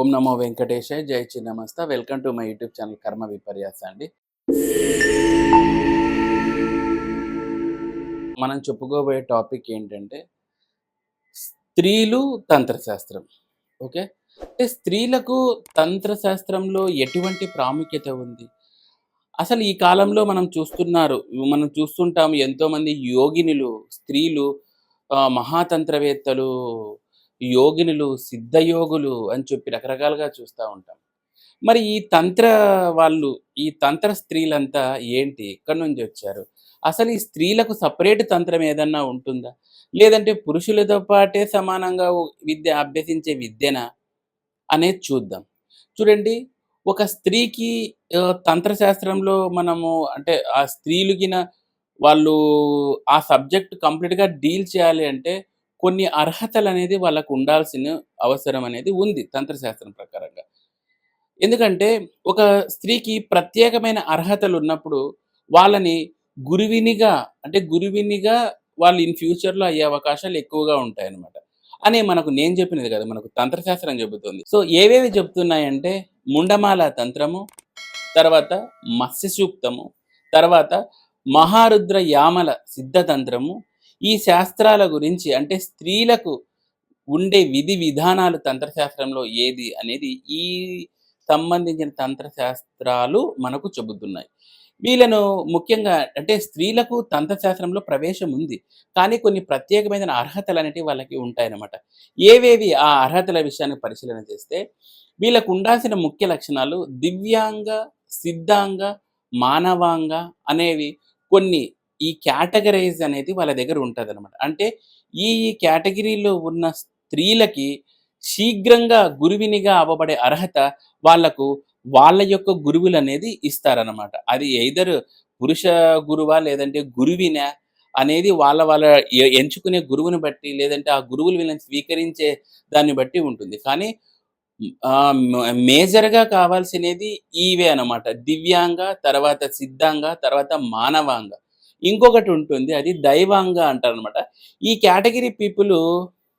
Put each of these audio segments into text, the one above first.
ఓం నమో వెంకటేశాయ జై Chinnamasta. Welcome to my YouTube channel కర్మ విపర్యాస అండి. మనం చెప్పుకోబోయే టాపిక్ ఏంటంటే స్త్రీలు తంత్రశాస్త్రం. ఓకే? అంటే స్త్రీలకు తంత్రశాస్త్రంలో ఎటువంటి ప్రాముఖ్యత ఉంది? అసలు ఈ కాలంలో మనం చూస్తున్నారు మనం చూస్తుంటాం ఎంతోమంది యోగినులు స్త్రీలు మహాతంత్రవేత్తలు యోగినులు సిద్ధయోగులు అని చెప్పి రకరకాలుగా చూస్తూ ఉంటాం. మరి ఈ తంత్ర వాళ్ళు ఈ తంత్ర స్త్రీలంతా ఏంటి? ఎక్కడి నుంచి వచ్చారు? అసలు ఈ స్త్రీలకు సపరేట్ తంత్రం ఏదన్నా ఉంటుందా? లేదంటే పురుషులతో పాటే సమానంగా విద్య అభ్యసించే విద్యనా? అనేది చూద్దాం. చూడండి ఒక స్త్రీకి తంత్రశాస్త్రంలో మనము అంటే ఆ స్త్రీలుగిన వాళ్ళు ఆ సబ్జెక్ట్ కంప్లీట్గా డీల్ చేయాలి అంటే కొన్ని అర్హతలు అనేది వాళ్ళకు ఉండాల్సిన అవసరం అనేది ఉంది తంత్రశాస్త్రం ప్రకారంగా. ఎందుకంటే ఒక స్త్రీకి ప్రత్యేకమైన అర్హతలు ఉన్నప్పుడు వాళ్ళని గురువినిగా అంటే గురువినిగా వాళ్ళు ఇన్ ఫ్యూచర్లో అయ్యే అవకాశాలు ఎక్కువగా ఉంటాయి అన్నమాట అని మనకు నేను చెప్పినది కదా మనకు తంత్రశాస్త్రం చెబుతుంది. సో ఏవేవి చెప్తున్నాయంటే ముండమాల తంత్రము తర్వాత మత్స్య సూక్తము తర్వాత మహారుద్ర యామల సిద్ధతంత్రము ఈ శాస్త్రాల గురించి అంటే స్త్రీలకు ఉండే విధి విధానాలు తంత్రశాస్త్రంలో ఏది అనేది ఈ సంబంధించిన తంత్రశాస్త్రాలు మనకు చెబుతున్నాయి. వీళ్ళను ముఖ్యంగా అంటే స్త్రీలకు తంత్రశాస్త్రంలో ప్రవేశం ఉంది. కానీ కొన్ని ప్రత్యేకమైన అర్హతలు అనేటివి వాళ్ళకి ఉంటాయన్నమాట. ఏవేవి ఆ అర్హతల విషయాన్ని పరిశీలన చేస్తే వీళ్ళకు ఉండాల్సిన ముఖ్య లక్షణాలు దివ్యాంగ సిద్ధాంగ మానవాంగ అనేవి కొన్ని ఈ కేటగరైజ్ అనేది వాళ్ళ దగ్గర ఉంటుంది అనమాట అంటే ఈ కేటగిరీలో ఉన్న స్త్రీలకి శీఘ్రంగా గురువినిగా అవ్వబడే అర్హత వాళ్ళకు వాళ్ళ యొక్క గురువులు అనేది ఇస్తారనమాట అది ఎయిదర్ పురుష గురువా లేదంటే గురువిన అనేది వాళ్ళ వాళ్ళ ఎంచుకునే గురువుని బట్టి లేదంటే ఆ గురువులు వీళ్ళని స్వీకరించే దాన్ని బట్టి ఉంటుంది. కానీ మేజర్గా కావాల్సినది ఇవే అనమాట దివ్యాంగ తర్వాత సిద్ధాంగ తర్వాత మానవాంగ. ఇంకొకటి ఉంటుంది అది దైవాంగ అంటారు అనమాట ఈ కేటగిరీ పీపుల్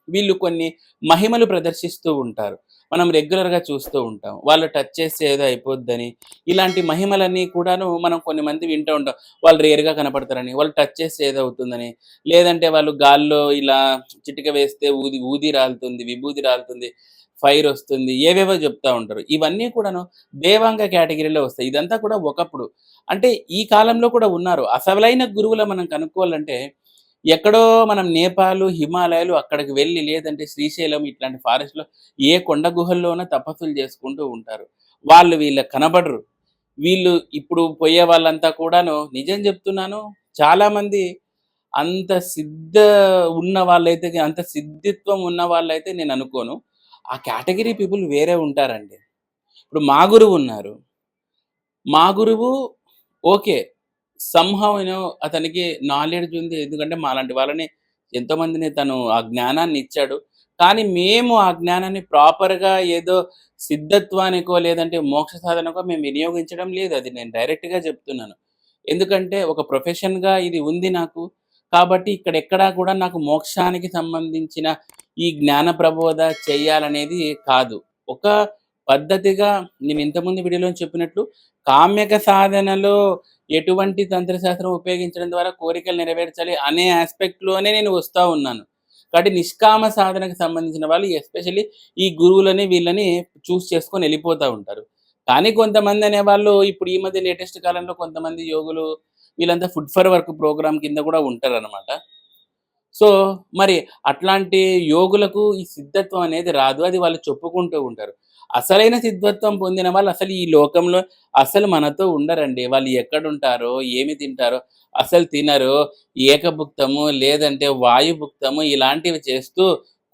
వీళ్ళు కొన్ని మహిమలు ప్రదర్శిస్తూ ఉంటారు. మనం రెగ్యులర్గా చూస్తూ ఉంటాం. వాళ్ళు టచ్ చేస్తే ఏదో అయిపోద్దని. ఇలాంటి మహిమలన్నీ కూడాను మనం కొన్ని మంది వింటూ ఉంటాం. వాళ్ళు రేర్గా కనపడతారని వాళ్ళు టచ్ చేస్తే ఏదో అవుతుందని. లేదంటే వాళ్ళు గాల్లో ఇలా చిటిక వేస్తే ఊది ఊది రాలుతుంది విభూది రాలుతుంది ఫైర్ వస్తుంది ఏవేవో చెప్తా ఉంటారు. ఇవన్నీ కూడాను దేవాంగ కేటగిరీలో వస్తాయి. ఇదంతా కూడా ఒకప్పుడు. అంటే ఈ కాలంలో కూడా ఉన్నారు. అసలైన గురువుల మనం కనుక్కోవాలంటే ఎక్కడో మనం నేపాల్ హిమాలయాలు అక్కడికి వెళ్ళి లేదంటే శ్రీశైలం ఇట్లాంటి ఫారెస్ట్లో ఏ కొండ గుహల్లోనో తపస్సులు చేసుకుంటూ ఉంటారు. వాళ్ళు వీళ్ళ కనబడరు. వీళ్ళు ఇప్పుడు పోయే వాళ్ళంతా కూడాను నిజం చెప్తున్నాను చాలామంది అంత సిద్ధ ఉన్న వాళ్ళైతే అంత సిద్ధిత్వం ఉన్న వాళ్ళైతే నేను అనుకోను. ఆ కేటగిరీ పీపుల్ వేరే ఉంటారండి. ఇప్పుడు మా గురువు ఉన్నారు. మా గురువు ఓకే సంహవ్ యూనో అతనికి నాలెడ్జ్ ఉంది. ఎందుకంటే మాలాంటి వాళ్ళని ఎంతో మందిని తను ఆ జ్ఞానాన్ని ఇచ్చాడు. కానీ మేము ఆ జ్ఞానాన్ని ప్రాపర్గా ఏదో సిద్ధత్వానికో లేదంటే మోక్ష సాధనకో మేము వినియోగించడం లేదు. అది నేను డైరెక్ట్గా చెప్తున్నాను. ఎందుకంటే ఒక ప్రొఫెషన్గా ఇది ఉంది నాకు. కాబట్టి ఇక్కడ ఎక్కడా కూడా నాకు మోక్షానికి సంబంధించిన ఈ జ్ఞాన ప్రబోధ చేయాలనేది కాదు. ఒక పద్ధతిగా నేను ఇంతకుముందు వీడియోలో చెప్పినట్లు కామ్యక సాధనలో ఎటువంటి తంత్రశాస్త్రం ఉపయోగించడం ద్వారా కోరికలు నెరవేర్చాలి అనే ఆస్పెక్ట్లోనే నేను వస్తూ ఉన్నాను. కాబట్టి నిష్కామ సాధనకు సంబంధించిన వాళ్ళు ఎస్పెషల్లీ ఈ గురువులని వీళ్ళని చూస్ చేసుకొని వెళ్ళిపోతూ ఉంటారు. కానీ కొంతమంది అనేవాళ్ళు ఇప్పుడు ఈ మధ్య లేటెస్ట్ కాలంలో కొంతమంది యోగులు వీళ్ళంతా ఫుడ్ ఫర్ వర్క్ ప్రోగ్రామ్ కింద కూడా ఉంటారు అనమాట సో మరి అట్లాంటి యోగులకు ఈ సిద్ధత్వం అనేది రాదు. అది వాళ్ళు చెప్పుకుంటూ ఉంటారు. అసలైన సిద్ధత్వం పొందిన వాళ్ళు అసలు ఈ లోకంలో అసలు మనతో ఉండరండి. వాళ్ళు ఎక్కడుంటారో ఏమి తింటారో అసలు తినరు ఏకభుక్తము లేదంటే వాయుభుక్తము ఇలాంటివి చేస్తూ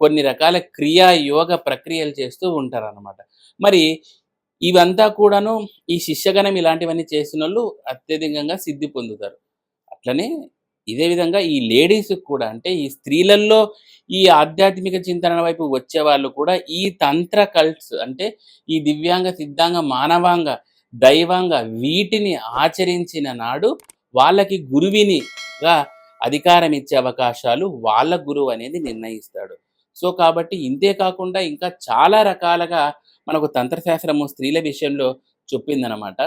కొన్ని రకాల క్రియా యోగ ప్రక్రియలు చేస్తూ ఉంటారు అనమాట మరి ఇవంతా కూడాను ఈ శిష్యగణం ఇలాంటివన్నీ చేసిన వాళ్ళు అత్యధికంగా సిద్ధి పొందుతారు. అట్లనే ఇదే విధంగా ఈ లేడీస్ కూడా అంటే ఈ స్త్రీలలో ఈ ఆధ్యాత్మిక చింతన వైపు వచ్చే వాళ్ళు కూడా ఈ తంత్ర కల్ట్స్ అంటే ఈ దివ్యాంగ సిద్ధాంగ మానవాంగ దైవాంగ వీటిని ఆచరించిన నాడు వాళ్ళకి గురువినిగా అధికారం ఇచ్చే అవకాశాలు వాళ్ళ గురువు అనేది నిర్ణయిస్తాడు సో కాబట్టి ఇంతే కాకుండా ఇంకా చాలా రకాలుగా మనకు తంత్రశాస్త్రము స్త్రీల విషయంలో చెప్పిందనమాట.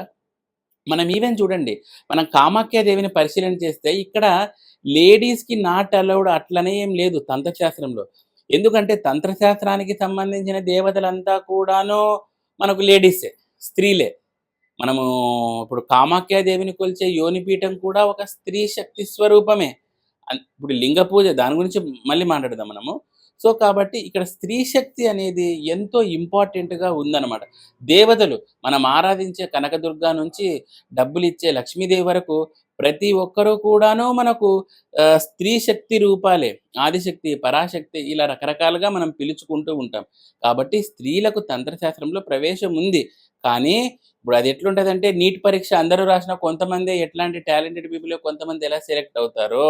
మనం ఈవెన్ చూడండి, మనం కామాఖ్యాదేవిని పరిశీలన చేస్తే ఇక్కడ లేడీస్‌కి నాట్ అలౌడ్ అట్లనే ఏం లేదు తంత్రశాస్త్రంలో. ఎందుకంటే తంత్రశాస్త్రానికి సంబంధించిన దేవతలంతా కూడాను మనకు లేడీసే, స్త్రీలే. మనము ఇప్పుడు కామాఖ్యాదేవిని కొలిచే యోనిపీఠం కూడా ఒక స్త్రీ శక్తి స్వరూపమే. ఇప్పుడు లింగ పూజ దాని గురించి మళ్ళీ మాట్లాడదాం మనము. సో, కాబట్టి ఇక్కడ స్త్రీ శక్తి అనేది ఎంతో ఇంపార్టెంట్‌గా ఉందన్నమాట దేవతలు మనం ఆరాధించే కనకదుర్గ నుంచి డబ్బులిచ్చే లక్ష్మీదేవి వరకు ప్రతి ఒక్కరూ కూడాను మనకు స్త్రీ శక్తి రూపాలే. ఆదిశక్తి, పరాశక్తి ఇలా రకరకాలుగా మనం పిలుచుకుంటూ ఉంటాం. కాబట్టి స్త్రీలకు తంత్రశాస్త్రంలో ప్రవేశం ఉంది. కానీ ఇప్పుడు అది ఎట్లుంటుందంటే నీట్ పరీక్ష అందరూ రాసిన కొంతమందే ఎట్లాంటి టాలెంటెడ్ పీపుల్ కొంతమంది ఎలా సెలెక్ట్ అవుతారో,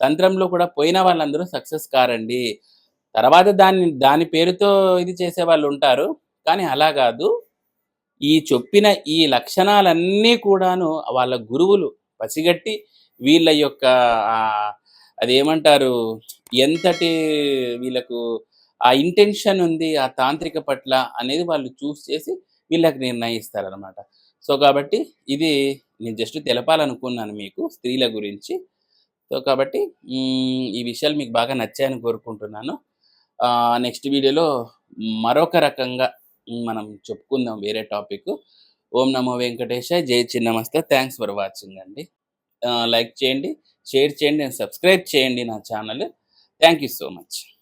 తంత్రంలో కూడా పోయిన వాళ్ళందరూ సక్సెస్ కారండి. తర్వాత దాన్ని దాని పేరుతో ఇది చేసే వాళ్ళు ఉంటారు కానీ అలా కాదు ఈ చెప్పిన ఈ లక్షణాలన్నీ కూడాను వాళ్ళ గురువులు పసిగట్టి వీళ్ళ యొక్క అదేమంటారు ఎంతటి వీళ్ళకు ఆ ఇంటెన్షన్ ఉంది ఆ తాంత్రిక పట్ల అనేది వాళ్ళు చూస్ చేసి వీళ్ళకి నిర్ణయిస్తారనమాట. సో, కాబట్టి ఇది నేను జస్ట్ తెలపాలనుకున్నాను మీకు స్త్రీల గురించి. సో, కాబట్టి ఈ విషయాలు మీకు బాగా నచ్చాయని కోరుకుంటున్నాను. నెక్స్ట్ వీడియోలో మరొక రకంగా మనం చెప్పుకుందాం వేరే టాపిక్. ఓం నమో వెంకటేశాయ. జై చిన్నమస్తే. థ్యాంక్స్ ఫర్ వాచింగ్ అండి. లైక్ చేయండి, షేర్ చేయండి అండ్ సబ్స్క్రైబ్ చేయండి నా channel. Thank you so much.